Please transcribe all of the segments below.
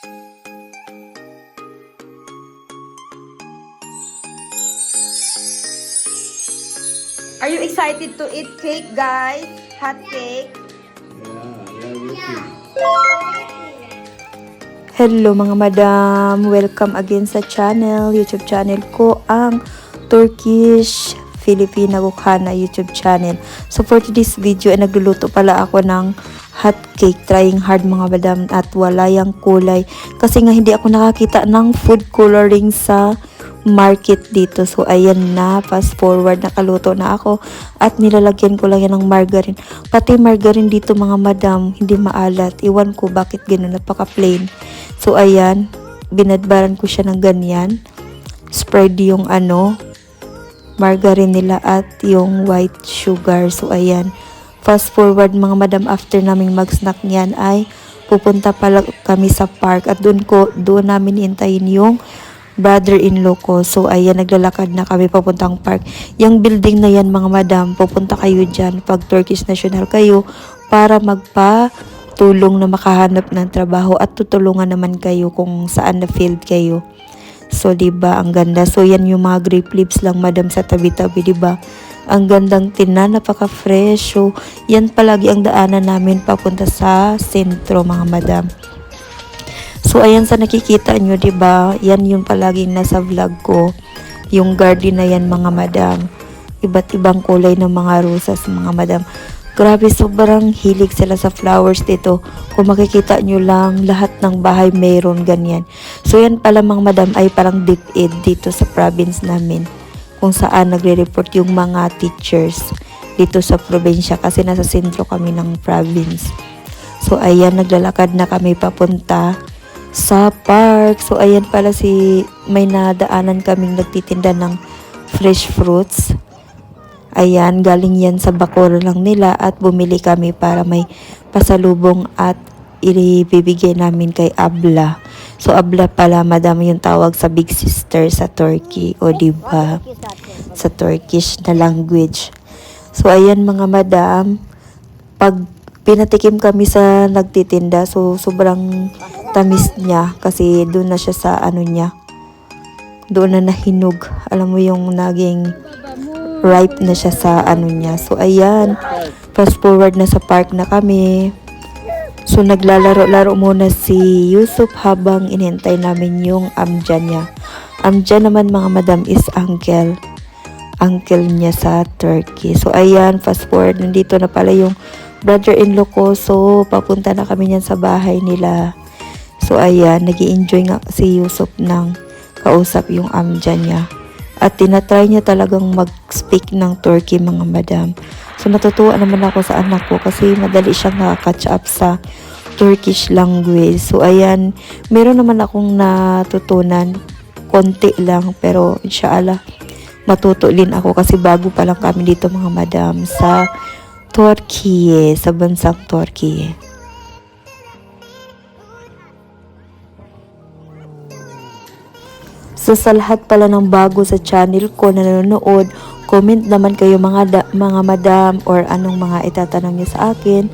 Are you excited to eat cake, guys? Hot cake? Yeah, yeah, waiting. Hello mga madam! Welcome again sa channel, YouTube channel ko, ang Turkish Filipina Kukhana YouTube channel. So for today's video, ay nagluluto pala ako ng hot cake. Trying hard mga madam at wala yung kulay. Kasi nga hindi ako nakakita ng food coloring sa market dito. So ayan na, fast forward, nakaluto na ako at nilalagyan ko lang yan ng margarine. Pati margarine dito mga madam, hindi maalat. Iwan ko bakit gano'n, napaka plain. So ayan, binadbaran ko siya ng ganyan. Spread yung ano, margarine nila at yung white sugar. So ayan, fast forward mga madam after naming mag-snack niyan ay pupunta pala kami sa park at doon ko doon namin intayin yung brother-in-law ko. So ayan naglalakad na kami papuntang park. Yung building na yan mga madam, pupunta kayo diyan pag Turkish National kayo para magpa tulong na makahanap ng trabaho at tutulungan naman kayo kung saan na field kayo. So, di ba ang ganda. So, yan yung mga grape leaves lang, madam, sa tabi-tabi, di ba? Ang gandang tinan, napaka-fresh. Yan palagi ang daanan namin papunta sa sentro, mga madam. So, ayan sa nakikita nyo, ba? Yan yung palaging nasa vlog ko. Yung garden na yan, mga madam. Iba't ibang kulay ng mga rosas, mga madam. Grabe, sobrang hilig sila sa flowers dito. Kung makikita nyo lang, lahat ng bahay mayroon ganyan. So, yan pala mga madam ay parang deep ed dito sa province namin. Kung saan nagre-report yung mga teachers dito sa probinsya kasi nasa sentro kami ng province. So, ayan, naglalakad na kami papunta sa park. So, ayan pala si, may nadaanan kaming nagtitinda ng fresh fruits. Ayan, galing yan sa bakuro lang nila at bumili kami para may pasalubong at ibibigay namin kay Abla. So, Abla pala, madam yung tawag sa big sister sa Turkey. O, di ba Sa Turkish na language. So, ayan mga madam, pag pinatikim kami sa nagtitinda, so sobrang tamis niya kasi doon na siya sa ano niya. Doon na nahinog. Alam mo yung naging ripe na siya sa ano niya. So, ayan. Fast forward na sa park na kami. So, naglalaro-laro muna si Yusuf habang inintay namin yung amja niya. Amja naman mga madam is uncle. Uncle niya sa Turkey. So, ayan. Fast forward. Nandito na pala yung brother-in-law ko. So, papunta na kami niyan sa bahay nila. So, ayan. nag enjoy nga si Yusuf ng kausap yung amja niya. At tinatry niya talagang mag-speak ng Turkey mga madam. So natutuwa naman ako sa anak ko kasi madali siyang nakaka-catch up sa Turkish language. So ayan, meron naman akong natutunan konti lang pero inshallah matuto ako kasi bago pa lang kami dito mga madam sa Turkey, sa bansang Turkey. So sa lahat pala ng bago sa channel ko na nanonood, comment naman kayo mga mga madam or anong mga itatanong niyo sa akin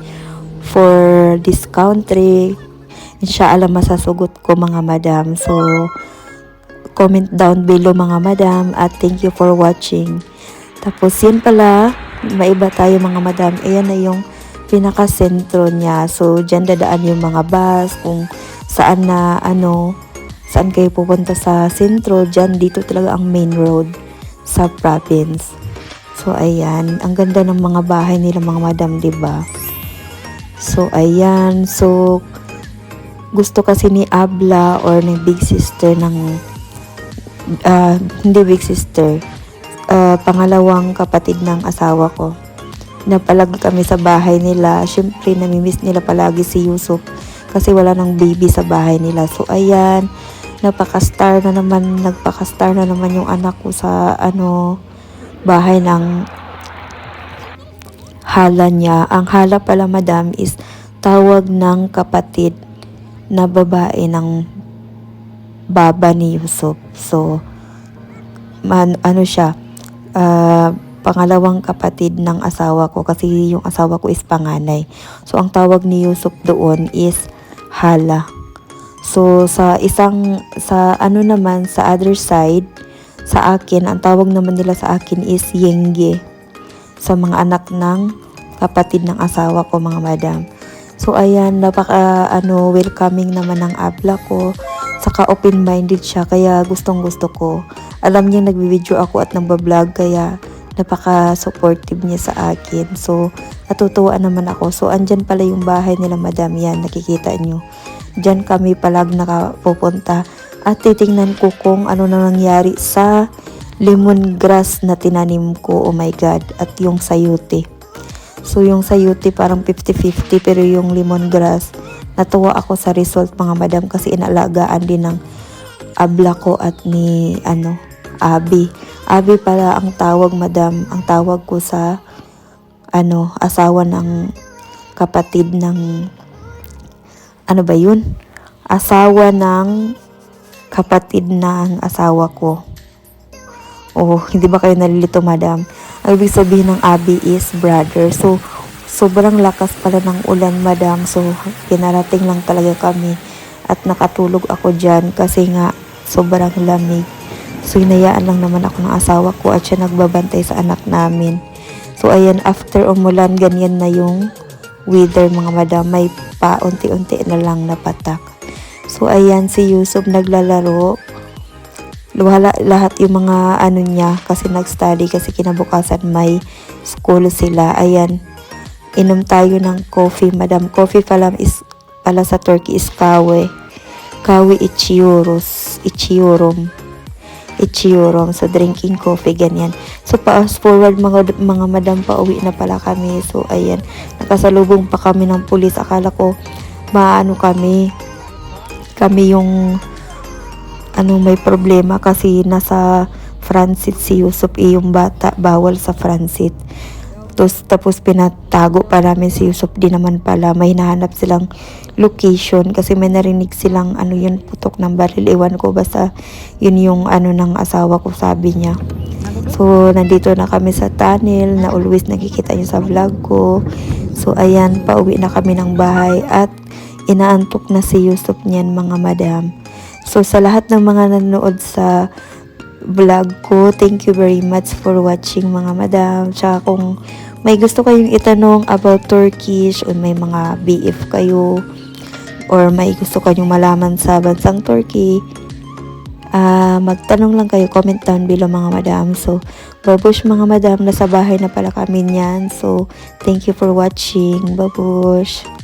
for this country. Inshallah masasagot ko mga madam. So comment down below mga madam at thank you for watching. Tapos yan pala, maiba tayo mga madam. Ayan na yung pinaka-sentro niya. So dyan dadaan yung mga bus kung saan na ano saan kayo pupunta sa sentro, dyan dito talaga ang main road sa province. So, ayan. Ang ganda ng mga bahay nila mga madam, ba So, ayan. So, gusto kasi ni Abla or ni Big Sister ng ah, hindi Big Sister ah, pangalawang kapatid ng asawa ko na palagi kami sa bahay nila. Siyempre, namimiss nila palagi si Yusuf kasi wala nang baby sa bahay nila. So, ayan, napaka-star na naman, nagpaka-star na naman yung anak ko sa, ano, bahay ng hala niya. Ang hala pala, madam, is tawag ng kapatid na babae ng baba ni Yusuf. So, man, ano siya, ah, pangalawang kapatid ng asawa ko kasi yung asawa ko is panganay. So, ang tawag ni Yusuf doon is hala. So sa isang sa ano naman sa other side sa akin ang tawag naman nila sa akin is yengge sa mga anak ng kapatid ng asawa ko mga madam. So ayan, napaka ano welcoming naman ng abla ko. Saka open-minded siya kaya gustong gusto ko. Alam niya nagbi-video ako at nagba-vlog kaya napaka-supportive niya sa akin. So natutuwa naman ako. So andyan pala yung bahay nila madam yan, nakikita niyo. Diyan kami palag nakapupunta at titingnan ko kung ano na nangyari sa lemongrass na tinanim ko. Oh my God. At yung sayote. So yung sayote parang 50-50 pero yung lemongrass natuwa ako sa result mga madam kasi inalagaan din ng abla ko at ni ano Abi. Abi pala ang tawag madam, ang tawag ko sa ano asawa ng kapatid ng ano ba yun? Asawa ng kapatid ng asawa ko. Oh, hindi ba kayo nalilito, madam? Ang ibig sabihin ng Abi is brother. So, sobrang lakas pala ng ulan, madam. So, pinarating lang talaga kami. At nakatulog ako dyan kasi nga sobrang lamig. So, hinayaan lang naman ako ng asawa ko at siya nagbabantay sa anak namin. So, ayan, after umulan, ganyan na yung weather, mga madam. May paunti-unti na lang napatak. So, ayan, si Yusuf naglalaro wala lahat yung mga ano niya kasi nag-study kasi kinabukasan may school sila. Ayan, inom tayo ng coffee. Madam, coffee pala is pala sa Turkey is kawe. Kawe ichiuros. Ichiurom. Ichiurom. So, drinking coffee, ganyan. So, fast forward mga, mga madam, pauwi na pala kami. So, ayan, nakasalubong pa kami ng pulis. Akala ko, maano kami, kami yung ano may problema kasi nasa Francis si Yusuf eh, yung bata bawal sa Francis tapos, tapos pinatago pa namin si Yusuf di naman pala may hinahanap silang location kasi may narinig silang ano yun putok ng baril. Iwan ko basta yun yung ano ng asawa ko sabi niya. So nandito na kami sa tunnel na always nakikita niyo sa vlog ko. So ayan pauwi na kami ng bahay at inaantok na si Yusuf niyan mga madam. So sa lahat ng mga nanonood sa vlog ko, thank you very much for watching mga madam. Tsaka kung may gusto kayong itanong about Turkish o may mga BF kayo or may gusto kayong malaman sa bansang Turkey, ah magtanong lang kayo, comment down below mga madam. So, babush mga madam, nasa bahay na pala kami niyan. So, thank you for watching. Babush!